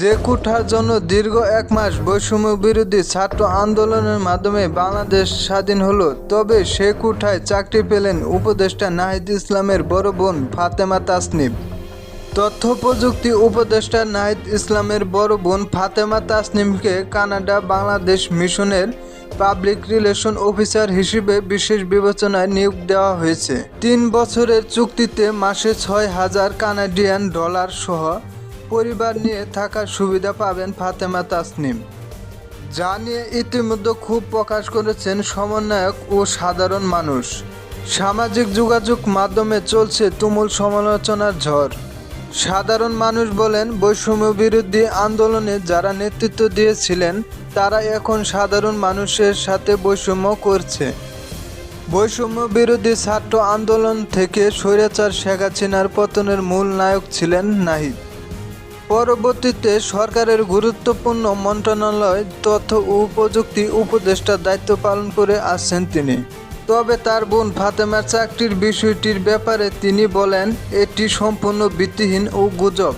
যে কুঠার জন্য দীর্ঘ এক মাস বৈষম্য বিরোধী ছাত্র আন্দোলনের মাধ্যমে বাংলাদেশ স্বাধীন হলো, তবে সে কুঠায় চাকরি পেলেন উপদেষ্টা নাহিদ ইসলামের বড় বোন ফাতেমা তাসনিম। তথ্য প্রযুক্তি উপদেষ্টা নাহিদ ইসলামের বড় বোন ফাতেমা তাসনিমকে কানাডা বাংলাদেশ মিশনের পাবলিক রিলেশন অফিসার হিসেবে বিশেষ বিবেচনায় নিয়োগ দেওয়া হয়েছে। তিন বছরের চুক্তিতে মাসে ছয় হাজার কানাডিয়ান ডলার সহ পরিবার নিয়ে থাকার সুবিধা পাবেন ফাতেমা তাসনিম। যা নিয়ে ইতিমধ্যে খুব প্রকাশ করেছেন সমন্বয়ক ও সাধারণ মানুষ। সামাজিক যোগাযোগ মাধ্যমে চলছে তুমুল সমালোচনার ঝড়। সাধারণ মানুষ বলেন, বৈষম্য বিরোধী আন্দোলনে যারা নেতৃত্ব দিয়েছিলেন, তারা এখন সাধারণ মানুষের সাথে বৈষম্য করছে। বৈষম্য বিরোধী ছাত্র আন্দোলন থেকে স্বৈরাচার শেখ হাসিনার পতনের মূল নায়ক ছিলেন নাহিদ। পরবর্তীতে সরকারের গুরুত্বপূর্ণ মন্ত্রণালয়, তথ্য ও প্রযুক্তি উপদেষ্টার দায়িত্ব পালন করে আসছেন তিনি। তবে তার বোন ফাতেমার চাকরির বিষয়টির ব্যাপারে তিনি বলেন, এটি সম্পূর্ণ ভিত্তিহীন ও গুজব।